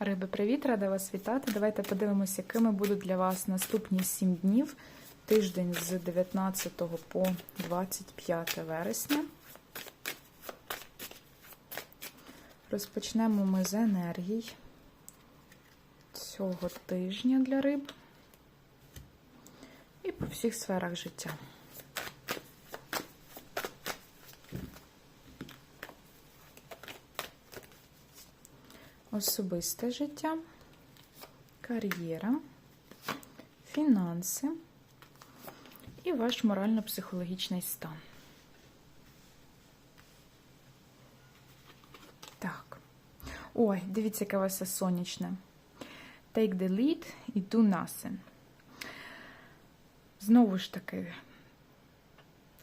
Риби, привіт, рада вас вітати. Давайте подивимося, якими будуть для вас наступні 7 днів, тиждень з 19 по 25 вересня. Розпочнемо ми з енергій цього тижня для риб і по всіх сферах життя. Особисте життя, кар'єра, фінанси і ваш морально-психологічний стан. Так. Ой, дивіться, яке у вас сонячне. Take the lead і do nothing. Знову ж таки,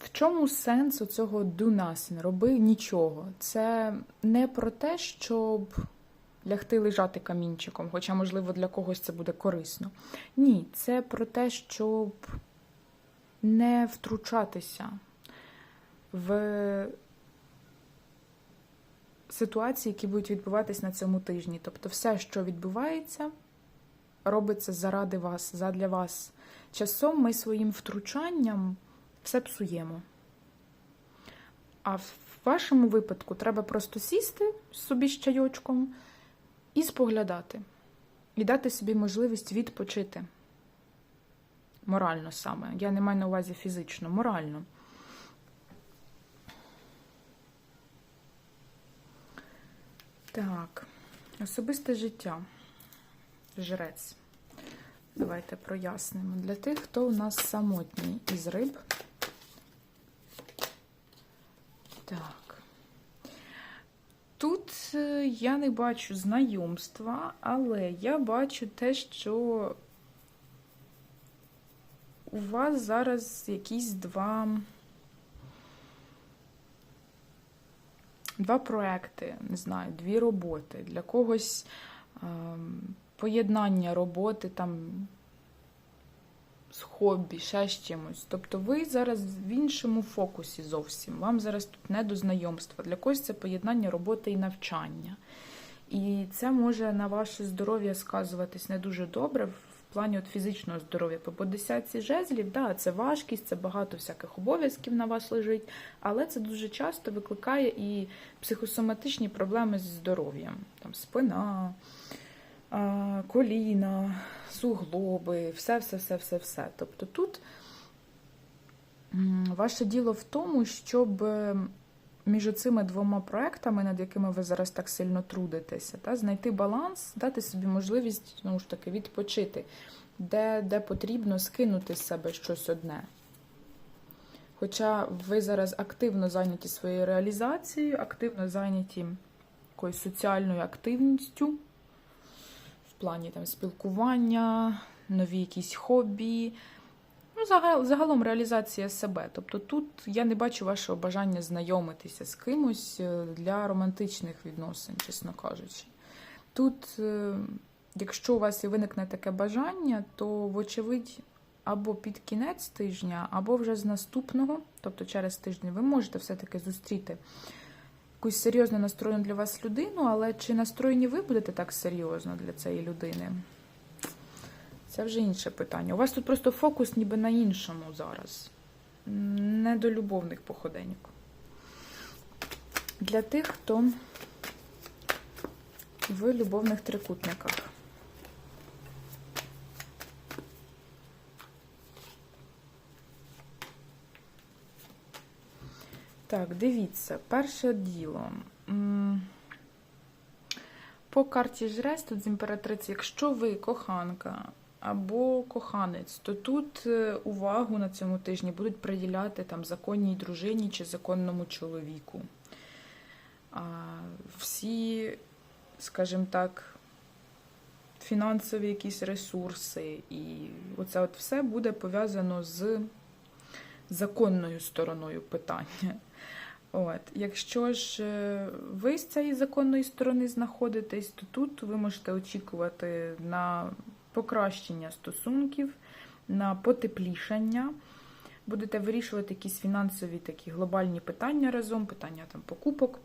в чому сенс цього do nothing? Роби нічого. Це не про те, щоб лягти лежати камінчиком, хоча, можливо, для когось це буде корисно. Ні, це про те, щоб не втручатися в ситуації, які будуть відбуватись на цьому тижні. Тобто, все, що відбувається, робиться заради вас, задля вас. Часом ми своїм втручанням все псуємо. А в вашому випадку треба просто сісти собі з чайочком і споглядати, і дати собі можливість відпочити. Морально саме. Я не маю на увазі фізично, морально. Так, особисте життя. Жрець. Давайте прояснимо. Для тих, хто у нас самотній із риб. Так. Е, я не бачу знайомства, але я бачу те, що у вас зараз якісь два. Два проекти, не знаю, дві роботи. Для когось ем, поєднання роботи там з хобі, ще з чимось. Тобто ви зараз в іншому фокусі зовсім. Вам зараз тут не до знайомства. Для когось це поєднання роботи і навчання. І це може на ваше здоров'я сказуватись не дуже добре в плані от фізичного здоров'я. По десятці жезлів, да, це важкість, це багато всяких обов'язків на вас лежить, але це дуже часто викликає і психосоматичні проблеми з здоров'ям. Там спина, коліна, суглоби, все, все, все, все, все. Тобто тут ваше діло в тому, щоб між цими двома проектами, над якими ви зараз так сильно трудитеся, та, знайти баланс, дати собі можливість знову ж таки відпочити, де, де потрібно скинути з себе щось одне. Хоча ви зараз активно зайняті своєю реалізацією, активно зайняті якоюсь соціальною активністю плані там, спілкування, нові якісь хобі. Ну, загалом реалізація себе. Тобто тут я не бачу вашого бажання знайомитися з кимось е, для романтичних відносин, чесно кажучи. Тут, е, якщо у вас і виникне таке бажання, то, вочевидь, або під кінець тижня, або вже з наступного, тобто через тиждень, ви можете все-таки зустріти якусь серйозно настроєну для вас людину, але чи настроєні ви будете так серйозно для цієї людини? Це вже інше питання. У вас тут просто фокус ніби на іншому зараз. Не до любовних походеньок. Для тих, хто в любовних трикутниках. Так, дивіться, перше діло. По карті жрець тут з імператриці, якщо ви коханка або коханець, то тут е, увагу на цьому тижні будуть приділяти там законній дружині чи законному чоловіку. А всі, скажімо так, фінансові якісь ресурси, і оце от все буде пов'язано з законною стороною питання. От, якщо ж е, ви з цієї законної сторони знаходитесь, то тут ви можете очікувати на покращення стосунків, на потеплішання. Будете вирішувати якісь фінансові такі глобальні питання разом, питання там покупок,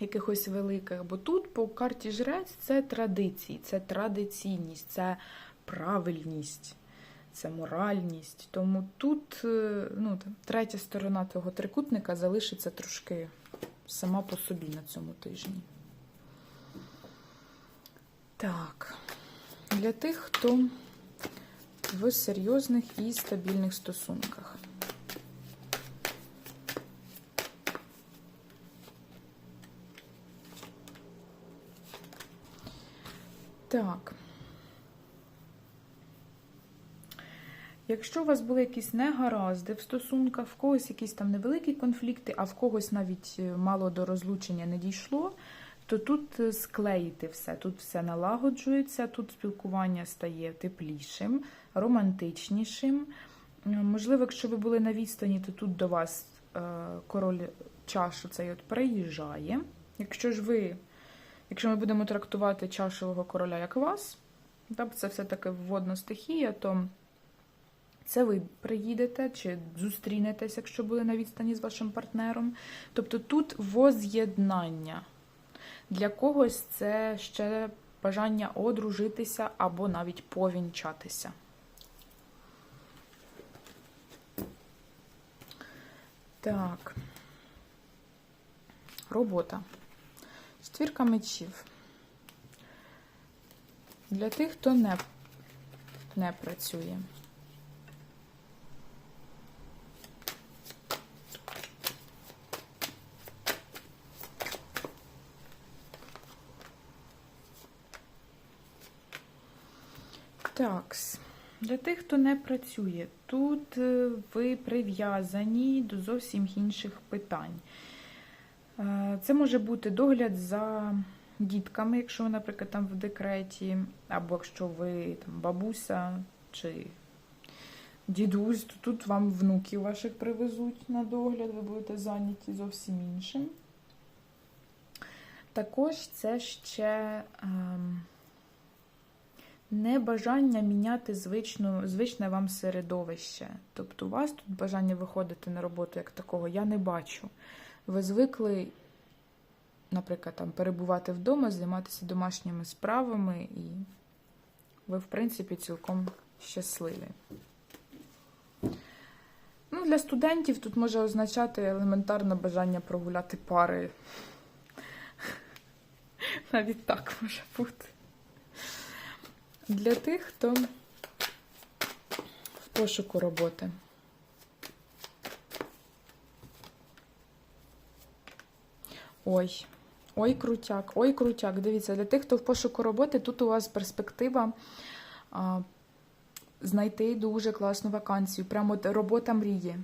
якихось великих. Бо тут по карті жрець це традиції, це традиційність, це правильність, це моральність. Тому тут е, ну, там, третя сторона того трикутника залишиться трошки сама по собі на цьому тижні. Так, для тих, хто в серйозних і стабільних стосунках. Так. Якщо у вас були якісь негаразди в стосунках, в когось якісь там невеликі конфлікти, а в когось навіть е, мало до розлучення не дійшло, то тут е, склеїти все, тут все налагоджується, тут спілкування стає теплішим, романтичнішим. Е, Можливо, якщо ви були на відстані, то тут до вас король чашу цей от приїжджає. Якщо ж ви, якщо ми будемо трактувати чашового короля як вас, це все-таки водна стихія, то це ви приїдете чи зустрінетесь, якщо були на відстані з вашим партнером. Тобто тут воз'єднання. Для когось це ще бажання одружитися або навіть повінчатися. Так. Робота. Четвірка мечів. Для тих, хто не, не працює. Так, для тих, хто не працює, тут е, ви прив'язані до зовсім інших питань. Е, Це може бути догляд за дітками, якщо ви, наприклад, там в декреті, або якщо ви там бабуся чи дідусь, то тут вам внуків ваших привезуть на догляд, ви будете зайняті зовсім іншим. Також це ще. ем, небажання міняти звичну, звичне вам середовище. Тобто у вас тут бажання виходити на роботу як такого я не бачу. Ви звикли, наприклад, там, перебувати вдома, займатися домашніми справами, і ви, в принципі, цілком щасливі. Ну, для студентів тут може означати елементарне бажання прогуляти пари. Навіть так може бути. Для тих, хто в пошуку роботи. Ой, ой, крутяк, ой, крутяк. Дивіться, для тих, хто в пошуку роботи, тут у вас перспектива а, знайти дуже класну вакансію. Прямо от робота мрії.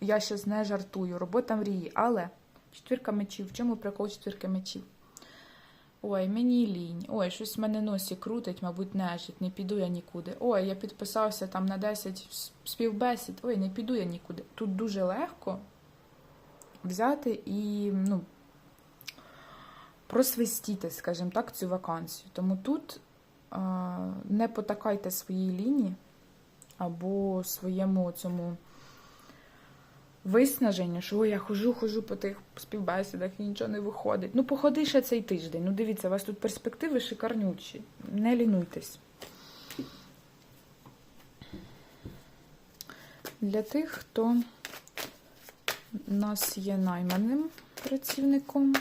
Я щас не жартую, робота мрії. Але четвірка мечів. В чому прикол четвірки мечів? Ой, мені лінь. Ой, щось в мене носі крутить, мабуть, нежить, не піду я нікуди. Ой, я підписався там на 10 співбесід. Ой, не піду я нікуди. Тут дуже легко взяти і ну, просвистіти, скажімо так, цю вакансію. Тому тут а, не потакайте своїй лінії або своєму цьому виснаження, що я хожу, хожу по тих співбесідах і нічого не виходить. Ну, походи ще цей тиждень. Ну, дивіться, у вас тут перспективи шикарнючі. Не лінуйтесь. Для тих, хто у нас є найманим працівником.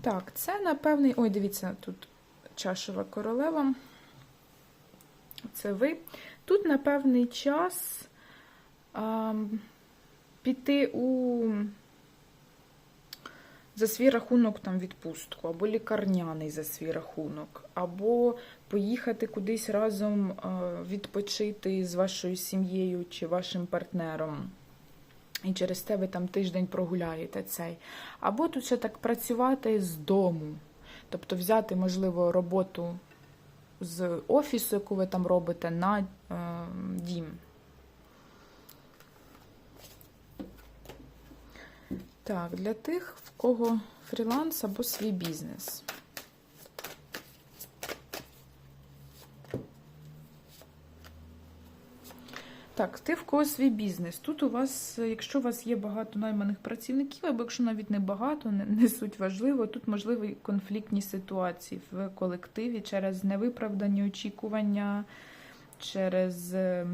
Так, це напевний. Ой, дивіться, тут чашова королева. Це ви. Тут на певний час а, піти у за свій рахунок там відпустку, або лікарняний за свій рахунок, або поїхати кудись разом відпочити з вашою сім'єю чи вашим партнером. І через те ви там тиждень прогуляєте цей. Або тут ще так працювати з дому. Тобто взяти, можливо, роботу з офісу, яку ви там робите, на е, дім. Так, для тих, в кого фріланс або свій бізнес. Так, ти в кого свій бізнес. Тут у вас, е, якщо у вас є багато найманих працівників, або якщо навіть не багато, не, не суть важливо, тут можливі конфліктні ситуації в колективі через невиправдані очікування, через е,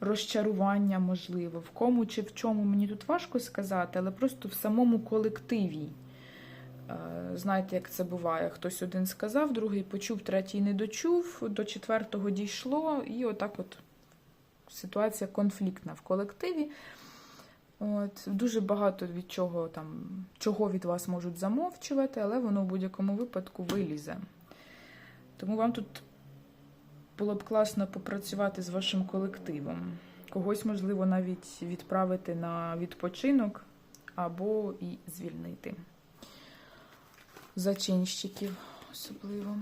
розчарування, можливо, в кому чи в чому мені тут важко сказати, але просто в самому колективі. Е, Знаєте, як це буває? Хтось один сказав, другий почув, третій не дочув, до четвертого дійшло, і отак от ситуація конфліктна в колективі. От, дуже багато від чого там, чого від вас можуть замовчувати, але воно в будь-якому випадку вилізе. Тому вам тут було б класно попрацювати з вашим колективом. Когось, можливо, навіть відправити на відпочинок або і звільнити зачинщиків особливо.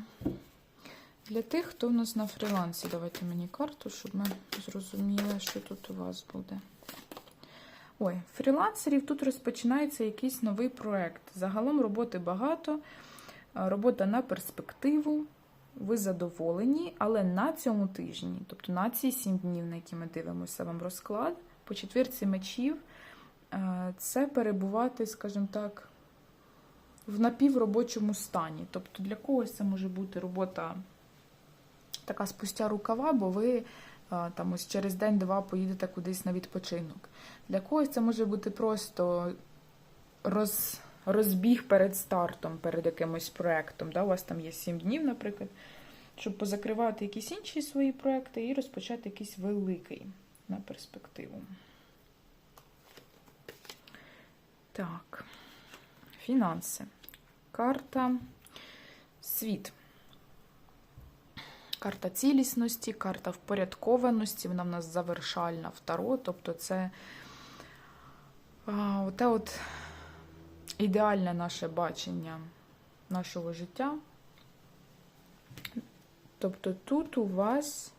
Для тих, хто у нас на фрілансі, давайте мені карту, щоб ми зрозуміли, що тут у вас буде. Ой, фрілансерів тут розпочинається якийсь новий проект. Загалом роботи багато, робота на перспективу. Ви задоволені, але на цьому тижні, тобто на ці сім днів, на які ми дивимося вам розклад, по четвірці мечів, е, це перебувати, скажімо так, в напівробочому стані. Тобто для когось це може бути робота така спустя рукава, бо ви там ось через день-два поїдете кудись на відпочинок. Для когось це може бути просто роз, розбіг перед стартом, перед якимось проєктом. Да? У вас там є 7 днів, наприклад, щоб позакривати якісь інші свої проекти і розпочати якийсь великий на перспективу. Так, фінанси. Карта світ. Карта цілісності, карта впорядкованості, вона в нас завершальна в Таро, тобто це а, от ідеальне наше бачення нашого життя. Тобто тут у вас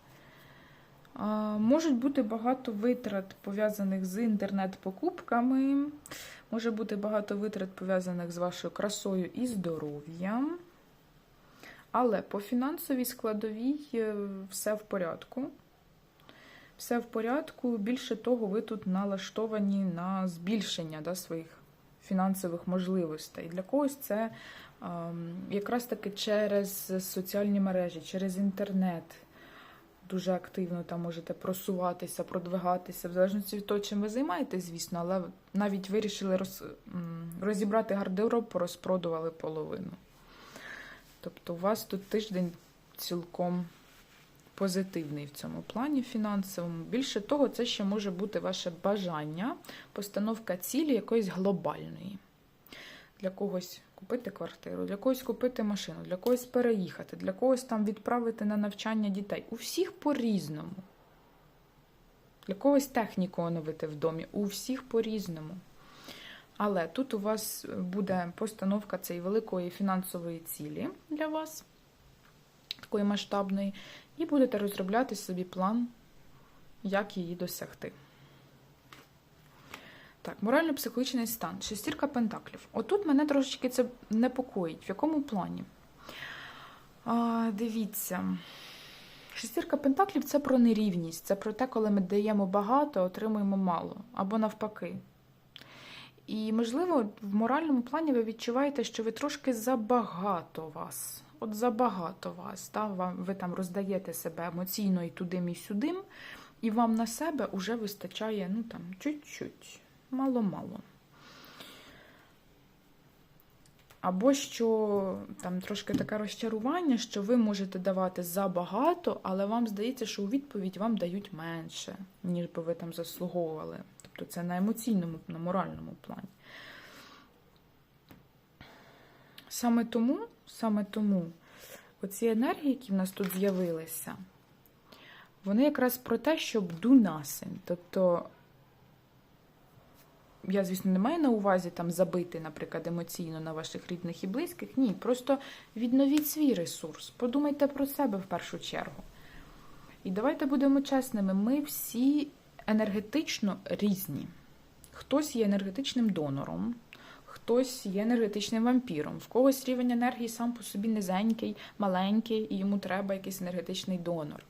а, можуть бути багато витрат, пов'язаних з інтернет-покупками, може бути багато витрат, пов'язаних з вашою красою і здоров'ям. Але по фінансовій складовій е, все в порядку. Все в порядку. Більше того, ви тут налаштовані на збільшення да, своїх фінансових можливостей. Для когось це ем, якраз таки через соціальні мережі, через інтернет. Дуже активно там можете просуватися, продвигатися, в залежності від того, чим ви займаєтесь, звісно, але навіть вирішили роз, розібрати гардероб, порозпродували половину. Тобто у вас тут тиждень цілком позитивний в цьому плані фінансовому. Більше того, це ще може бути ваше бажання, постановка цілі якоїсь глобальної. Для когось купити квартиру, для когось купити машину, для когось переїхати, для когось там відправити на навчання дітей. У всіх по-різному. Для когось техніку оновити в домі, у всіх по-різному. Але тут у вас буде постановка цієї великої фінансової цілі для вас, такої масштабної, і будете розробляти собі план, як її досягти. Так, морально-психологічний стан. Шестірка пентаклів. Отут мене трошечки це непокоїть. В якому плані? А, Дивіться. Шестірка пентаклів це про нерівність. Це про те, коли ми даємо багато, отримуємо мало. Або навпаки. І, можливо, в моральному плані ви відчуваєте, що ви трошки забагато вас. От забагато вас. Та? Ви там роздаєте себе емоційно і тудим, і сюдим, і вам на себе вже вистачає, ну там, чуть-чуть, мало-мало. Або що там трошки таке розчарування, що ви можете давати забагато, але вам здається, що у відповідь вам дають менше, ніж би ви там заслуговували. Тобто це на емоційному, на моральному плані. Саме тому, саме тому оці енергії, які в нас тут з'явилися, вони якраз про те, щоб nothing. Тобто, я, звісно, не маю на увазі там забити, наприклад, емоційно на ваших рідних і близьких. Ні, просто відновіть свій ресурс. Подумайте про себе в першу чергу. І давайте будемо чесними, ми всі енергетично різні. Хтось є енергетичним донором, хтось є енергетичним вампіром, в когось рівень енергії сам по собі низенький, маленький, і йому треба якийсь енергетичний донор.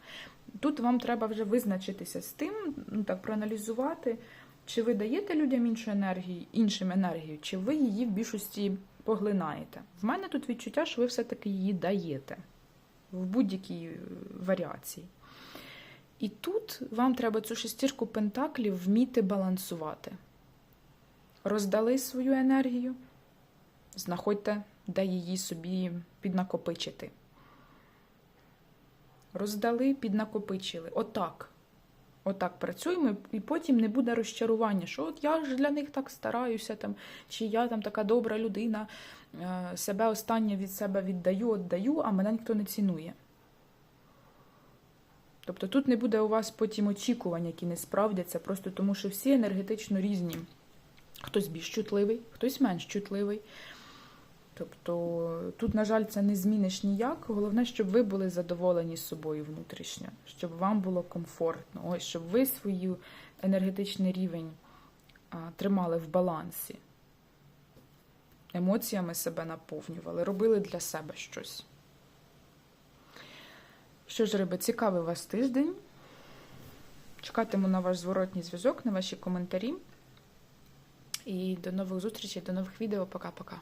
Тут вам треба вже визначитися з тим, ну так проаналізувати, чи ви даєте людям іншу енергію, іншим енергію, чи ви її в більшості поглинаєте. В мене тут відчуття, що ви все-таки її даєте в будь-якій е, варіації. І тут вам треба цю шестірку пентаклів вміти балансувати. Роздали свою енергію, знаходьте, де її собі піднакопичити. Роздали, піднакопичили. Отак. Отак працюємо, і потім не буде розчарування, що от я ж для них так стараюся, там, чи я там така добра людина, е, себе останнє від себе віддаю, віддаю, а мене ніхто не цінує. Тобто тут не буде у вас потім очікувань, які не справдяться, просто тому що всі енергетично різні. Хтось більш чутливий, хтось менш чутливий. Тобто тут, на жаль, це не зміниш ніяк. Головне, щоб ви були задоволені з собою внутрішньо, щоб вам було комфортно, ось щоб ви свій енергетичний рівень тримали в балансі, емоціями себе наповнювали, робили для себе щось. Що ж, риби, цікавий вас тиждень. Чекатиму на ваш зворотній зв'язок, на ваші коментарі. І до нових зустрічей, до нових відео. Пока-пока.